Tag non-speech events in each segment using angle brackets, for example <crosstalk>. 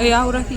ए आवरा की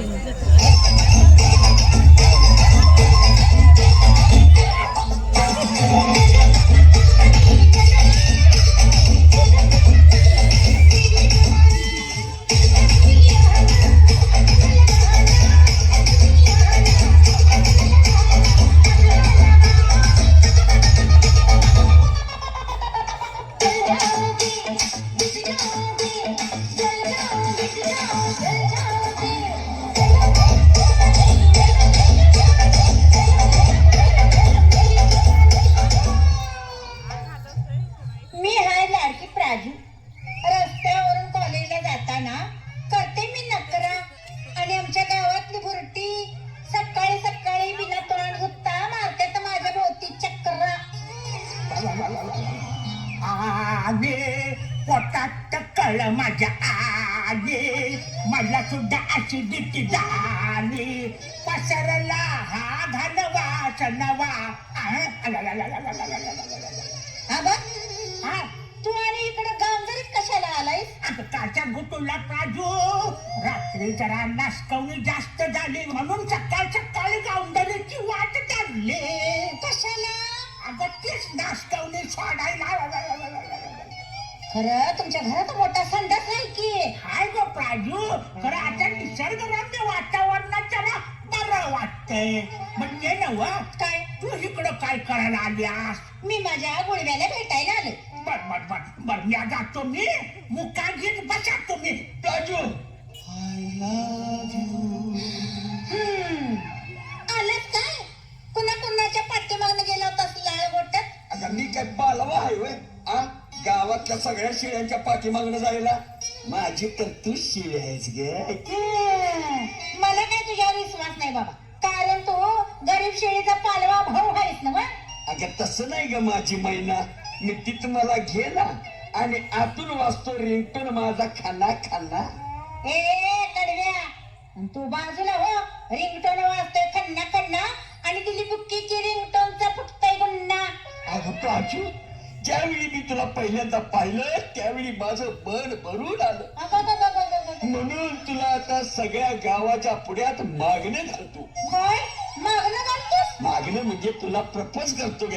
प्राजू खरं आता निसर्गरम्य वातावरणात जरा बरं वाटतंय. म्हणजे नव काय? तू इकडं काय करायला आल्यास मी माझ्या गुडव्याला भेटायला आले. बर बर बर बर मी जातो मी. मुका घेत बसा तुम्ही. हम्म. आलेत काय? कुणा कुणाच्या पाठीमागनं गेला होतास लाळ गोट्यात आता मी काय बालवा आहे होय. आ? गावातल्या सगळ्या शेळ्यांच्या पाठीमागणं जायला माझी तर तू शिळी आहेस गे. मला काय तुझ्यावर विश्वास नाही बाबा. कारण तू गरीब शेळीचा पालवा भाऊ आहेस ना? अगं तसं नाही ग माझी मैना. मी तिथं मला घे ना आणि आतून वाचतो रिंगटोन माझा खाना खाना. ए कडव्या. तू बाजूला हो. रिंगटोन वाजतोय खन्ना खन्ना आणि दिली बुक्कीची रिंगटोनचा फुटतोय गुन्हा अगं प्राजू ज्यावेळी मी तुला पहिल्यांदा पाहिलं त्यावेळी माझं मन भरून आलं. म्हणून तुला आता सगळ्या गावाच्या पुढ्यात मागणे घालतो. मागणं म्हणजे तुला प्रपोज करतो ग.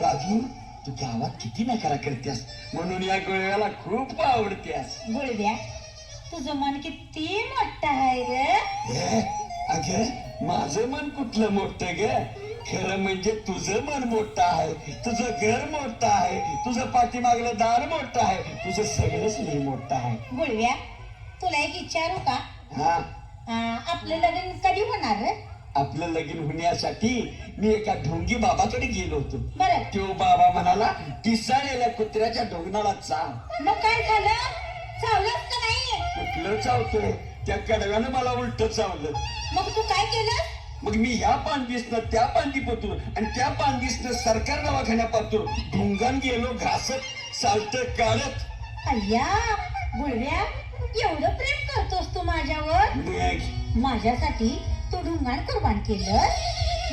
राजू तू गावात किती नकारा करतेस? म्हणून या गोळ्याला खूप आवडतेस. गुळव्या तुझं मन किती मोठं आहे रे ए, अगं माझं मन कुठलं मोठं ग? खरं म्हणजे तुझं मन मोठं आहे तुझं घर मोठं आहे तुझं पाठीमागलं दार मोठं आहे तुझं सगळंच मी मोठं आहे. गुळव्या तुला एक विचारू का हा. आ, आपलं लग्न कधी होणार रे? आपलं लगीन होण्यासाठी मी एका ढोंगी बाबाकडे गेलो होतो. बरं. तो बाबा म्हणाला पिसाळलेल्या कुत्र्याच्या ढोंगणाला चाव. मग काय झालं? चावलंच का नाही कुठलं चावतोय? त्या कडव्यानं मला उलट चावलं. मग तू काय केलं मग मी ह्या पानगीसनं त्या पानगी पतूर आणि त्या पानगीसनं सरकार दवाखान्या पातूर ढुंगान गेलो घासत सालट काढत. अय्या गुळव्या एवढं प्रेम करतोस तू माझ्यावर? माझ्यासाठी तू ढुंगाण कुर्बान केलं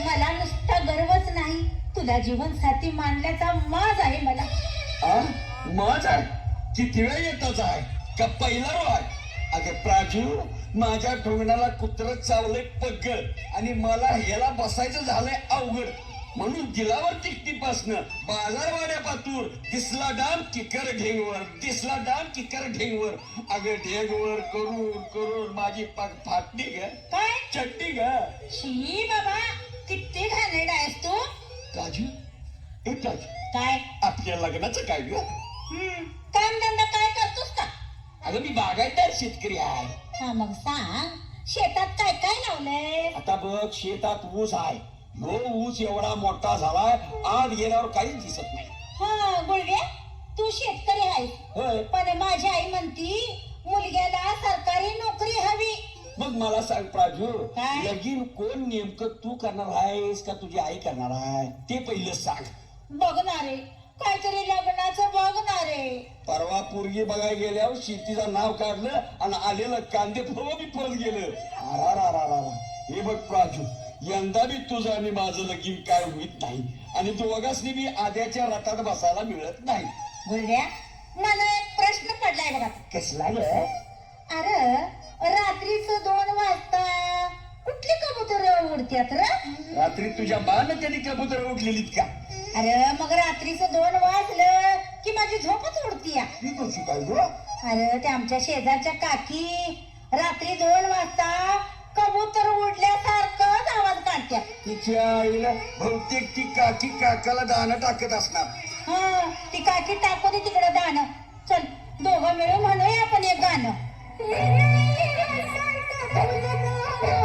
मला नुसता गर्वच नाही. तुला जीवनसाथी मानल्याचा माज आहे मला. माझ आहे? किती वेळ येतच आहे? का पहिला आहे अगं प्राजू माझ्या ढोंगणाला कुत्र चावलंय पग्ग आणि मला ह्याला बसायचं झालंय अवघड. म्हणून दिलावर तिकटीपासनं बाजारवाड्या पातूर दिसला डाम किकर ढेंगवर दिसला डाम किकर ढेंगवर. अगं ढेंगवर करून करून माझी पाक फाटली ग. काय? चट्टी ग. शी बाबा किती घाणेरड आहेस तू? राजू ए राजू काय? आपल्या लग्नाचं काय ग? हम्म काम धंदा काय करतोस का अगं मी बागायतदार शेतकरी आहे. हा मग सांग. शेतात काय काय लावलंय? आता बघ शेतात ऊस आहे. ह्यो ऊस एवढा मोठा झालाय आज गेल्यावर काहीच दिसत नाही. हा गुळव्या तू शेतकरी आहेस. होय. पण माझी आई म्हणती मुलग्याला सरकारी नोकरी हवी. मग मला सांग प्राजू काय? लगीन कोण नेमकं तू करणार आहेस का तुझी आई करणार आहे? ते पहिलं सांग. बघणारे काहीतरी लग्नाचं बघणारे परवा पोरगी बघायला गेल्यावर शेतीचं नाव काढलं आणि आलेलं कांदे फळं बी पळत गेलं. अरा रा रा रा रा. हे बघ प्राजू यंदा बी तुझं आणि माझं लगीन काय होत नाही. आणि दोघांनी बी आद्याच्या रथात बसायला मिळत नाही. गुळव्या मला एक प्रश्न पडलाय बघा. कसला ग? अरे रात्रीच दोन वाज उडत्यात र? रात्री तुझ्या बाण त्यांनी कबूतर उठलेलीत का? अरे मग रात्रीचं दोन वाजलं की माझी झोपच उडतीया? ती कशी काय गो? अरे ते आमच्या शेजारच्या काकी. रात्री दोन वाजता कबूतर उडल्यासारखंच आवाज काढत्या. तिच्या आईला बहुतेक ती काकी काकाला दाणं टाकत असणार. हा ती काकी टाकू दे तिकडं दाणं. चल दोघं मिळून म्हणूया आपण एक गाणं. <laughs>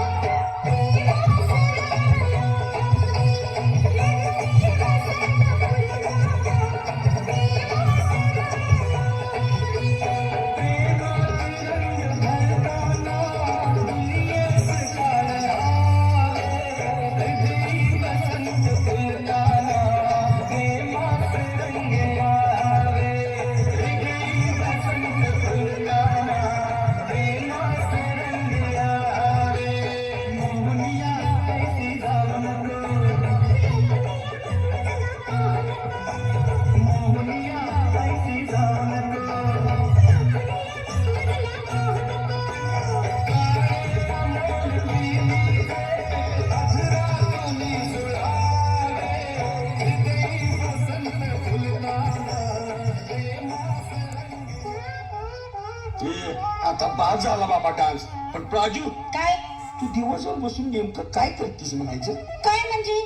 नेमकं काय करतीस म्हणायचं? काय म्हणजे?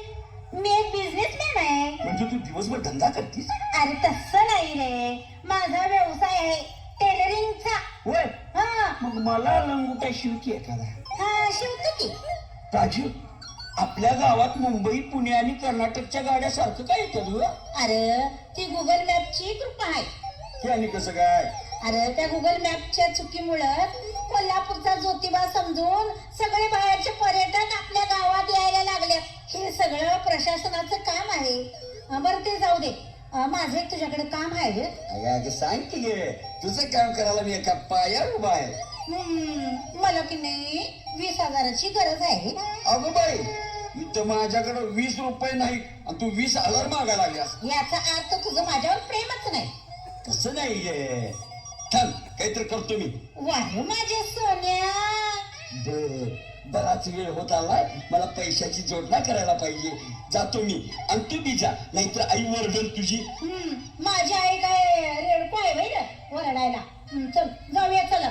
मी एक बिझनेसमॅन आहे. म्हणजे तू दिवसभर धंदा करतीस? अरे तसं नाही रे. माझा व्यवसाय आहे टेलरिंगचा होय? हा. मग मला लंगोटा शिवकी एखादा? हा शिवतो की. राजू आपल्या गावात मुंबई पुणे आणि कर्नाटकच्या गाड्या सारखं काय येतात ग? अरे ती गुगल मॅपची कृपा आहे. ते आणि कसं काय? अरे त्या गुगल मॅपच्या चुकीमुळं कोल्हापूरचा ज्योतिबा समजून सगळे बाहेरचे पर्यटक आपल्या गावात यायला लागले. हे सगळं प्रशासनाचं काम आहे. बरं ते जाऊ दे. माझं एक तुझ्याकडे काम आहे. अगं अगं सांग की गे. तुझं काम करायला मी एका पायावर उभा आहे. हम्म, मला की नाही वीस हजाराची गरज आहे. अगं बाई इथं माझ्याकडे वीस रुपये नाही आणि तू वीस हजार मागायला लागल्यास याचा अर्थ तुझं माझ्यावर प्रेमच नाही. तसं नाही थांब काहीतरी करतो मी. वाह माझ्या सोन्या. बर बराच वेळ होत आलाय मला पैशाची जोडणा करायला पाहिजे. जातो मी. आणि तू बी जा नाहीतर आई वरडल तुझी. हम्म, माझी आई काय रेडको आहे बाई रे, ओरडायला. हम्म, चल जाऊया चल.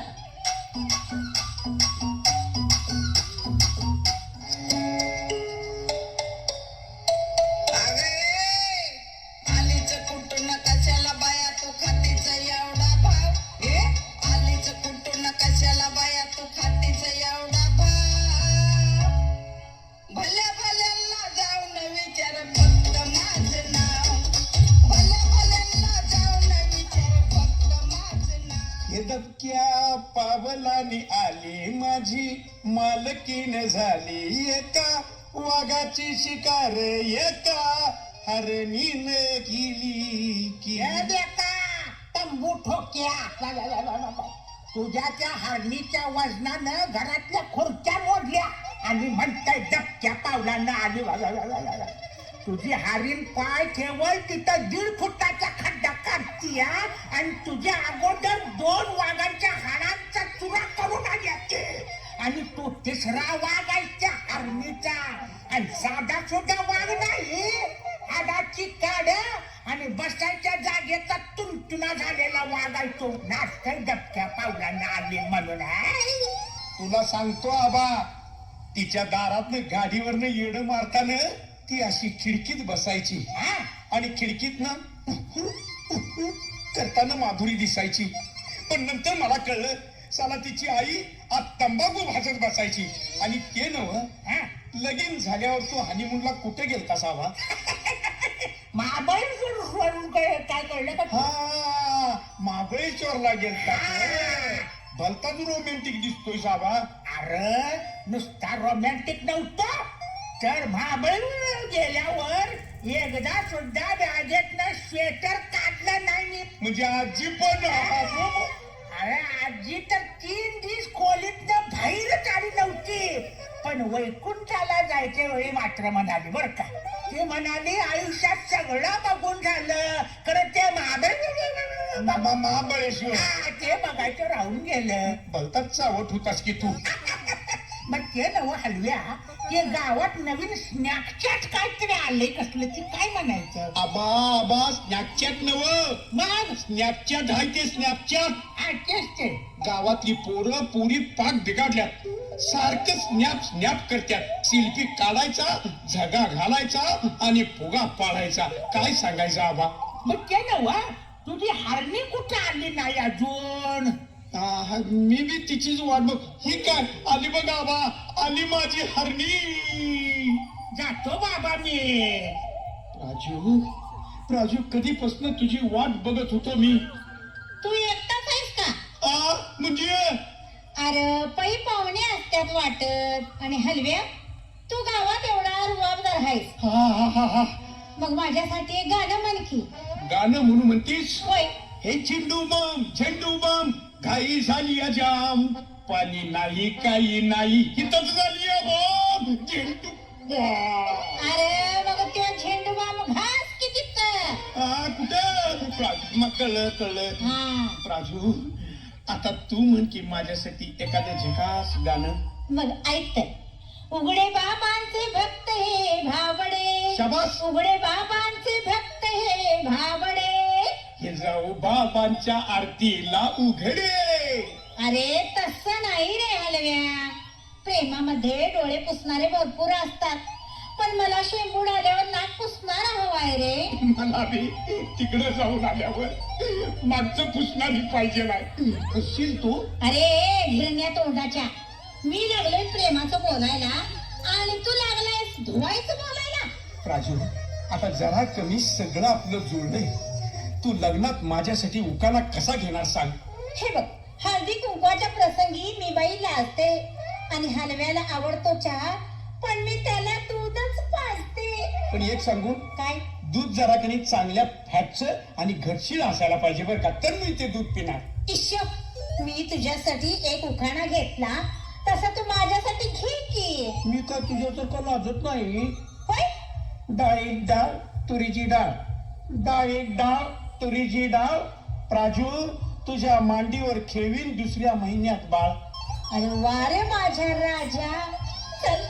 केली की तंबू ठोक्या तुझ्या त्या हरणीच्या वजनानं घरातल्या खुर्च्या मोडल्या. आणि म्हणताय डबक्या पावलांना आली. तुझी हारीन पाय केवळ तिथं दीड फुटाचा खड्डा काढतीया आणि तुझ्या अगोदर दोन वाघांच्या हाडांचा चुरा करून आल्याचे आणि तो तिसरा वाघ आहे त्या हरणीचा. आणि साधा सुद्धा वाघ नाही. हाडाची काड्या आणि बसायच्या जागेचा तुंतुना झालेला वागायचो नाश्ता डबक्या पावलांना आले म्हणून. तुला सांगतो आबा तिच्या दारातनं गाडीवरनं येडं मारताना ती अशी खिडकीत बसायची? आणि खिडकीतनं करताना माधुरी दिसायची पण नंतर मला कळलं साला तिची आई आज तंबाखू भाजत बसायची आणि ते नव? लगीन झाल्यावर तू हनीमूनला कुठे गेलता सावा <laughs> महाबळेश्वर सोडून काय काय कळलं का हा महाबळेश्वरला गेलता तू. रोमॅन्टिक दिसतोय सावा अरे नुसता रोमॅन्टिक नव्हता. तर महाबळेश्वर गेल्यावर एकदा सुद्धा बॅगेतनं स्वेटर काढलं नाही. म्हणजे आजी पण अरे आजी तर तीन दिवस खोलीतनं बाहेरच आली नव्हती. पण वैकुंठाला जायच्या वेळी मात्र म्हणाली बर का. ती म्हणाली आयुष्यात सगळं बघून झालं. खरं ते मामा महाबळेश्वर. हा, ते बघायचं राहून गेलं. भलताच चावट होतास की तू? <laughs> मग ते नव हलव्या ते गावात नवीन स्नॅक्सच्याच काहीतरी आले कसलं ती काय म्हणायचं? आबा आबा स्नॅपचॅट नव. मग? स्नॅपचॅट आहे ते स्नॅपचॅट हा, तेच ते. गावातली पोरं पोरी पाक बिघडल्यात. सारखं स्नॅप स्नॅप करत्यात. सेल्फी काढायचा झगा घालायचा आणि फुगा पाडायचा. काय सांगायचं आबा? मग ते नव्हा तुझी हारणी कुठे आली नाही अजून? मी बी तिचीच वाट बघ. ही काय? आली बघ आबा. आली माझी हरणी. जातो बाबा मी. राजू राजू कधीपासून तुझी वाट बघत होतो मी? तू एकटाच आहेस का? आ म्हणजे? अरे पै पाहुणे असतात वाटत. आणि हलव्या तू गावात एवढा रुबाबदार आहेस. हा हा हा हा. मग माझ्यासाठी एक गाणं म्हण की. गाणं म्हणून म्हणतीस? होय. हे झेंडू बम झेंडू बम घाई झाली आहे जाम. पाणी नाही काही नाही हितच झाली बम. झेंडू. बम. अरे मग त्या झेंडू बाम घास की तिथं? आ, कुठं? राजू मग कळलं कळलं. हा. राजू आता तू म्हण की माझ्यासाठी एखादं झकास गाणं. मग ऐक तर. उघडे बाबांचे भक्त हे भावडे. शाबास. उघडे बाबांचे भक्त हे भावडे. हे जाऊ बाबांच्या आरतीला उघडे. अरे तसं नाही रे हलव्या. प्रेमामध्ये डोळे पुसणारे भरपूर असतात. पण मला शेंबूड आल्यावर नाक पुसणारा हवाय रे. मला बी तिकडे जाऊन आल्यावर मागचं पुसणारी पाहिजे नाही. कशील तू? अरे घिरण्या तोंडाच्या. मी लागलोय प्रेमाचं बोलायला. आणि तू लागलायस धुवायचं बोलायला. राजू आता जरा कमी सगळं आपलं जुळलंय. तू लग्नात माझ्यासाठी उकाना कसा घेणार सांग? हे बघ हळदी कुंकवाच्या प्रसंगी मी बाई लाजते. आणि हलव्याला आवडतो चहा पण मी दूधच पण एक सांगू? काय? दूध जरा कणी चांगल्या फॅटचं आणि घटशील असायला पाहिजे बरं का. तर मी ते दूध पिणार. इश्य मी तुझ्यासाठी एक उखाणा घेतला. तसा तू माझ्यासाठी घे की. मी का तुझ्या तर का लाजत नाही? होय? डाळीत डाळ तुरीची डाळ. डाळीत डाळ तुरीची डाळ. प्राजू तुझ्या मांडीवर खेळवीन दुसऱ्या महिन्यात बाळ. अरे वा रे माझ्या राजा. चल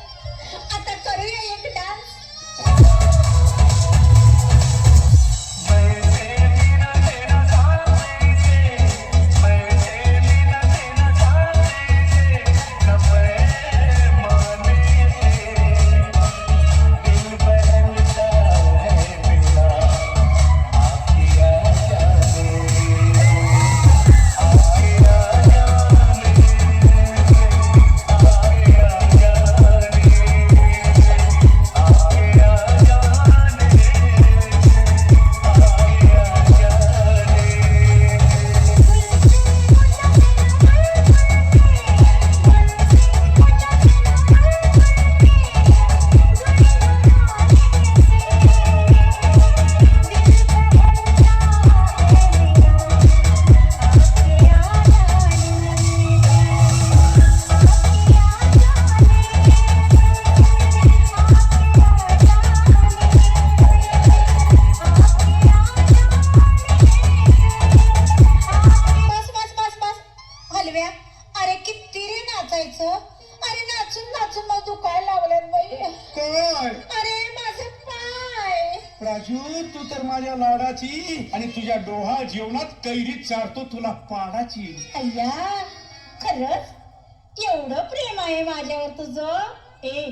आता करूया एक डान्स. कैरीत चारतो तुला पाडाची. अय्या खरंच? एवढं प्रेम आहे माझ्यावर तुझं? ए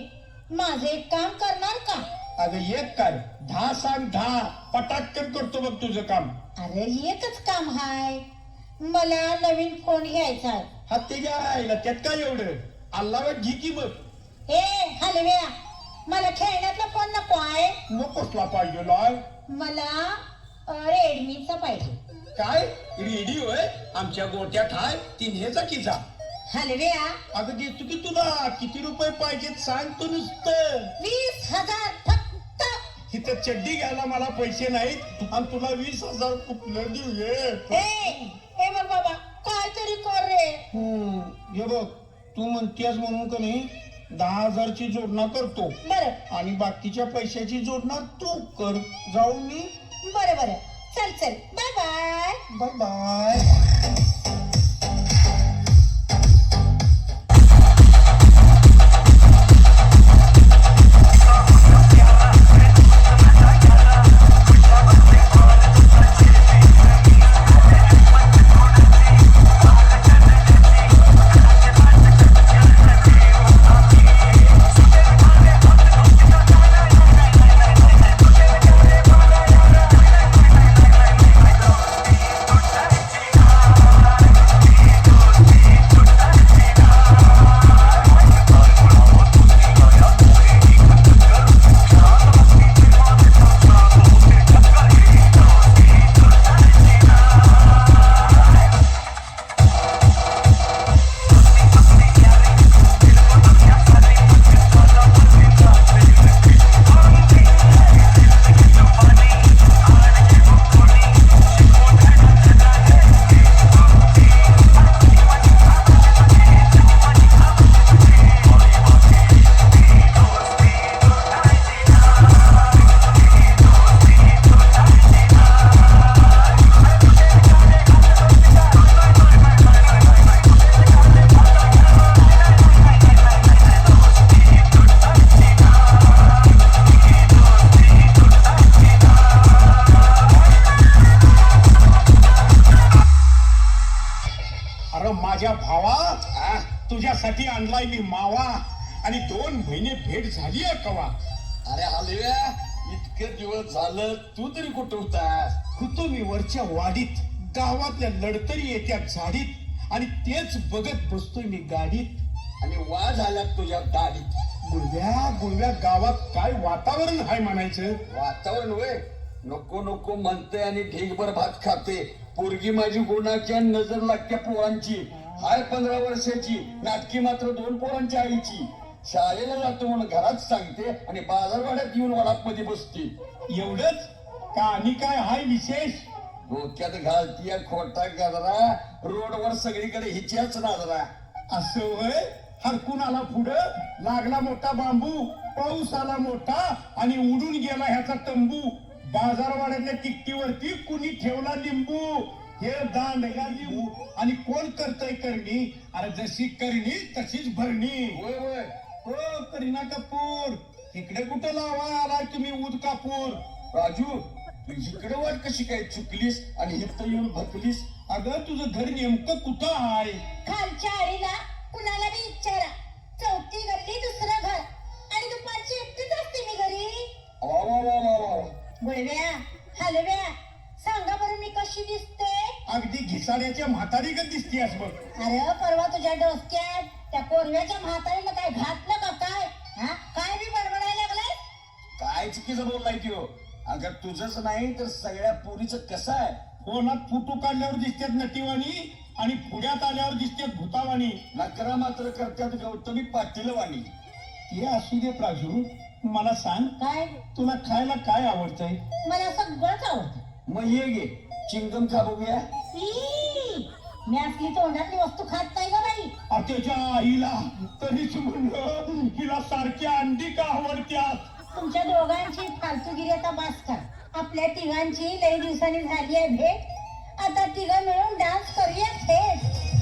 माझं एक काम करणार का? अगं एक काय दहा सांग दहा पटाकन करतो बघ तुझं काम. अरे एकच काम हाय. मला नवीन फोन घ्यायचा आहे. हा त्याच्या आईला त्यात काय एवढं? अल्लावर घी की बघ. ए हलव्या मला खेळण्यातला फोन नको आहे. मग कसला पाहिजे लाय. मला रेडमीचा पाहिजे. काय? रेडिओ आहे आमच्या गोट्यात हाय ती नेजा की जा. हलव्या. अगं देतो की तुला किती रुपये पाहिजेत सांग तू नुसतं. वीस हजार फक्त. इथं चड्डी घ्यायला मला पैसे नाहीत आणि तुला वीस हजार कुठलं देऊ ये ए ए बघ बाबा काहीतरी कर रे. हम्म, हे बघ तू म्हणतेस म्हणून का नाही दहा हजारची जोडणा करतो. बरं. आणि बाकीच्या पैशाची जोडणा तू कर. जाऊ मी. बरं बरं. चल चल बाय बाय बाय बाय वरच्या वाडीत गावातल्या लढतरी येत्या झाडीत आणि तेच बघत बसतोय मी गाडीत. आणि वा झाल्यात तुझ्या दाढीत. गुळव्या गुळव्या गावात काय वातावरण आहे म्हणायचं? वातावरण वय नको नको म्हणते आणि ढीगभर भात खाते पोरगी माझी गुणाची आणि नजर लागत्या पोरांची. हाय पंधरा वर्षाची. नाटकी मात्र दोन पोरांच्या आईची. शाळेला जातो म्हणून घरात सांगते आणि बाजारवाड्यात येऊन वडापमध्ये बसते. एवढंच? का आणि काय हाय विशेष? डोक्यात घालतीय खोटा गजरा रोडवर सगळीकडे हिच्याच नाजरा. असं वय हरकून आला पुढं? लागला मोठा बांबू पाऊस आला मोठा आणि उडून गेला ह्याचा तंबू. बाजारवाड्यातल्या तिकटीवरती कुणी ठेवला लिंबू? हे दांडगा लिंबू आणि कोण करतय करणी? अरे जशी करणी तशीच भरणी. होय होय. हो करीना कपूर. इकडे कुठं लावा आला तुम्ही ऊद कापूर? राजू इकडे वाट कशी काय चुकलीस आणि इथं येऊन भकलीस अगं तुझं घर नेमकं कुठं आहे? खालच्या आळीला कुणाला बी विचारा. चौथी गल्ली दुसरं घर. आणि दुपारची एकटीच असते मी घरी. वा वा वा वा वा. गुळव्या हलव्या सांगा बरं मी कशी दिसते? अगदी घिसाड्याच्या म्हातारीगत दिसतीयस बघ. अरे परवा तुझ्या डोसक्यात त्या कोरव्याच्या म्हातारीनं काय घातलं का काय? हा? काय बी बडबडायला लागलाय काय चुकीचं बोललाय त्यो? अगं तुझंच नाही तर सगळ्या पोरीचं कसं आहे? फोनात फोटो काढल्यावर दिसतात नटीवाणी आणि पुण्यात आल्यावर दिसतात भूतावाणी. नकरा मात्र करत्यात गौतमी पाटील वाणी ते असू दे प्राजू मला सांग काय? तुला खायला काय आवडतंय? मला सगळंच आवडतं. मग ये गे चिंगम खा बघूया. ई, मी असली तोंडातली वस्तू खात नाही का बाई. आ, त्याच्या आईला तरीच म्हणलं हिला सारख्या अंडी का आवडत्यात? तुमच्या दोघांची फालतूगिरी आता बास कर. आपल्या तिघांची लई दिवसांनी झाली आहे भेट. आता तिघं मिळून डान्स करूया थेट.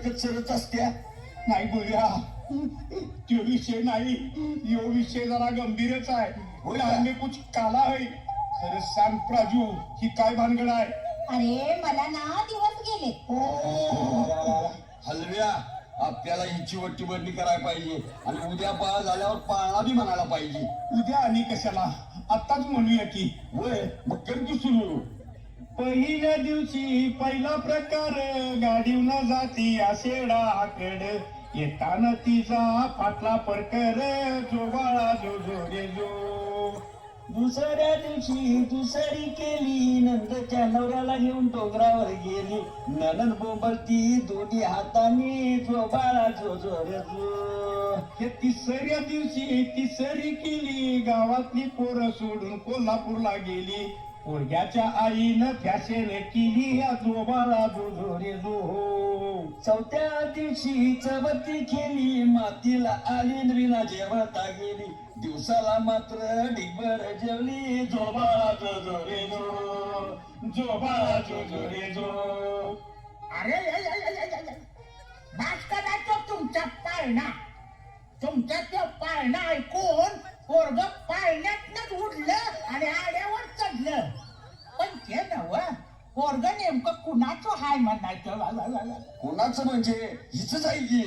सारखं चरत असत्या. नाही बोलूया तो विषय नाही. यो विषय जरा गंभीरच आहे. होय का? हमने कुछ काला है खरं सांग प्राजू ही काय भानगड आहे? अरे मला ना दिवस गेले हलव्या आपल्याला हिची वट्टी बंदी करायला पाहिजे. आणि उद्या बाळ झाल्यावर पाळणा बी म्हणायला पाहिजे. उद्या आणि कशाला? आताच म्हणूया की. वय मग कर की सुरू पहिल्या दिवशी पहिला प्रकार गाडीवना जाती आषेडाकड येताना तिचा फाटला परकर जो बाळा जो जो रे जो. दुसऱ्या दिवशी दुसरी केली नंदच्या नवऱ्याला घेऊन डोंगरावर गेली. ननन बोंबलती दोन्ही हाताने जो बाळा जो जो रे जो. हे तिसऱ्या दिवशी तिसरी केली गावातली पोरं सोडून कोल्हापूरला गेली. पोरग्याच्या आईनं फॅशन केली आजोबाला जो जो जो. जो चौथ्या दिवशी चवती केली मातीला आली नवीना जेवता गेली दिवसाला मात्र डिबर जेवली जोबाला जो. जो. रे जो जो जो अरे या, तुमचा पाळणा. तुमचा तो पाळणा ऐकून पोरग पाळण्यातनच उडलं आणि आड्यावर चढलं पण ते नव पोरग नेमकं कुणाचं हाय म्हणायचं. कोणाचं म्हणजे हिच की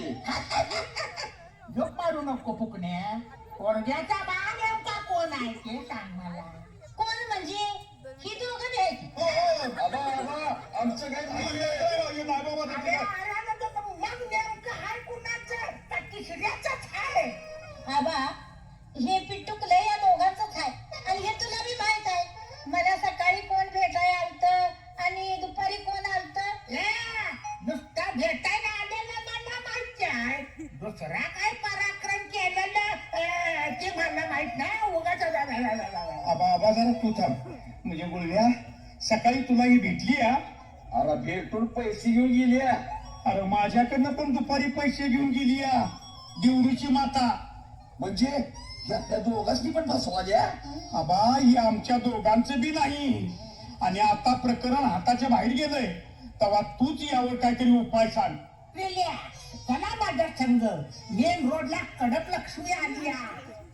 झोप मारू नको फुकण्या पोरग्याचा बा नेमका कोण आहे ते सांग मला कोण म्हणजे ही दोघं हो, हो. आमचं काय नाही बाबा, मग नेमकं हाय कुणाचं का तिसऱ्याचंच आहे आबा हे पिटुकले या दोघांचंच आहे. आणि हे तुला बी माहीत आहे. मला सकाळी कोण भेटाय आलत आणि दुपारी कोण आलत? नुसता भेटायला आलेलं मला माहिती आहे दुसरा काय पराक्रम केलेलं? ते मला माहीत नाही. उगाच आबा आबा जरा तू थांब. म्हणजे गुळव्या सकाळी तुला ही भेटली या अरे भेटून पैसे घेऊन गेल्या अरे माझ्याकडनं पण दुपारी पैसे घेऊन गेली या देवरूची माता. म्हणजे? या त्या दोघांनी पण फसवाल्या आबा ही आमच्या दोघांचं बी नाही. आणि आता प्रकरण हाताच्या बाहेर गेलंय. तेव्हा तूच यावर काहीतरी उपाय सांग. रिलॅक्स चला माझ्या संघ मेन रोडला कडक लक्ष्मी आली.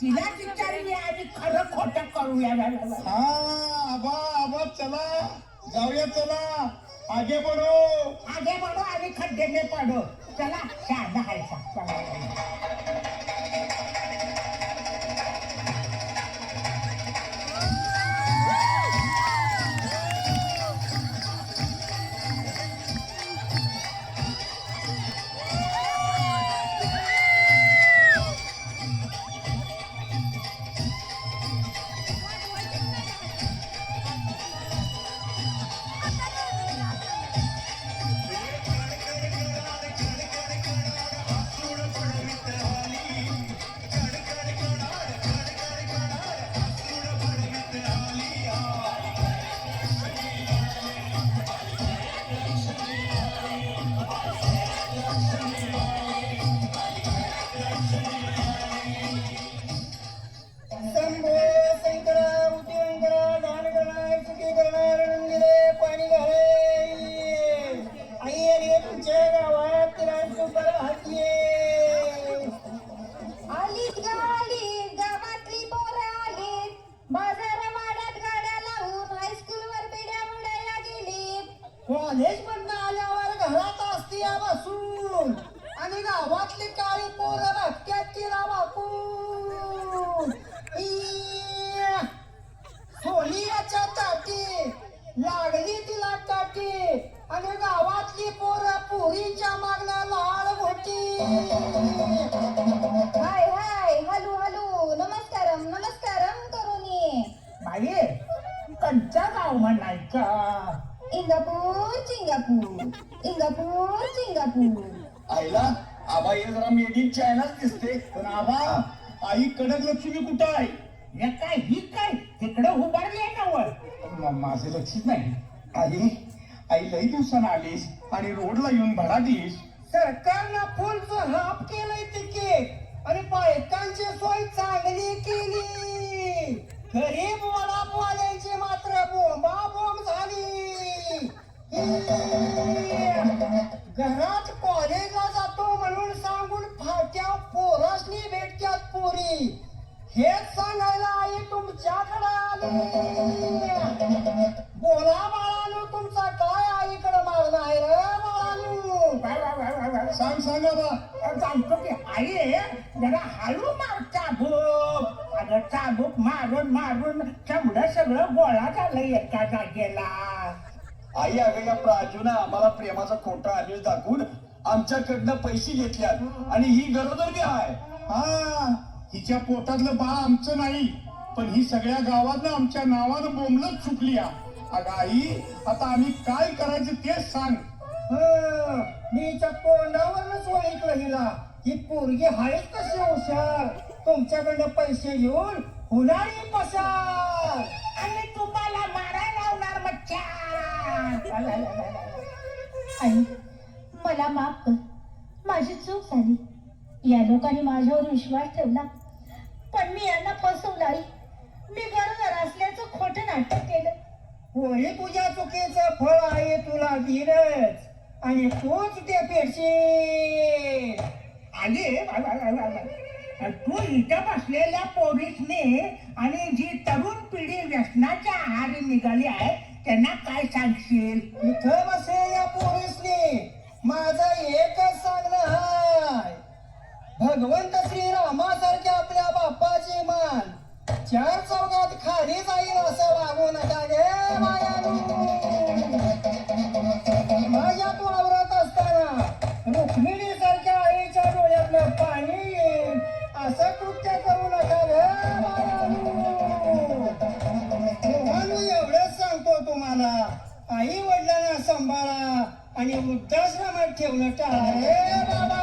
तिला विचारूया आणि खरं खोटं करूया हा आबा आबा चला. जाऊया चला. आगे बढो. आगे बढो आणि खड्डे में पडो. चला शहाणा आहे. चला. चायनाच दिसते पण आबा आई कडक लक्ष्मी कुठं आहे? हे काय ही काय? तिकडं उभारली आहे ना वर? म- माझं लक्षच नाही. आई आई लई दिवसानं आलीस आणि रोडला येऊन भडाकलीस सरकारनं फुलचं हाफ केलंय तिकीट आणि बायकांची सोय चांगली केली. गरीब वडापवाल्यांची मात्र बोंबा बोंब झाली घरात कॉलेजला जातो म्हणून सांगून पोरासनी भेटत्यात पोरी. हेच सांगायला आई तुमच्याकडे आली. बोला बाळानो तुमचा काय आईकडे मागणं आहे रे बाळानो. सांग सांग सांगतो की आई जरा हळू मार चाबूक. अगं चाबूक मारून मारून चमडं सगळं गोळा झालं एका जागेला. आई अगं या प्राजूनं आम्हाला प्रेमाचा खोटा आदेश दाखवून आमच्याकडनं पैसे घेतल्यात. आणि ही गरोदर बी आहे. हा हिच्या पोटातलं बाळ आमचं नाही पण ही सगळ्या गावातनं आमच्या नावानं बोंबलत चुकली. अगं आई आता आम्ही काय करायचं तेच सांग. हं, मी त्या तोंडावरच ओळखलं हिला. ही पोरगी आहेच कशी हुशार? तुमच्याकडनं पैसे घेऊन हुनारी पसार. आणि तुम्हाला मारायला लावणार मच्छा. आई मला माफ कर. माझी चूक झाली. या लोकांनी माझ्यावर विश्वास ठेवला. पण मी यांना फसवलं आई मी गरोदर असल्याचं खोटं नाटक केलं. होळी तुझ्या चुकीचं फळ आहे तुला दिलंच. आणि पोच ते वा, वा. तू इथं बसलेल्या पोरीसने आणि जी तरुण पिढी व्यसनाच्या आहारी निघाली आहे त्यांना काय सांगशील? इथं बसलेल्या पोलिसने माझं हाय भगवंत श्रीरामासारख्या आपल्या बाप्पाचे मान. चार चौकात खाली जाईल असं वागू नका गे मायानू माझ्यात वावरत असताना रुक्मिणी सारख्या आईच्या डोळ्यातलं पाणी येईल असं कृत्य करू नका गे एवढंच सांगतो तुम्हाला. आई वडिलांना सांभाळा आणि वृद्धाश्रमात ठेवलं टाळा रे बाबा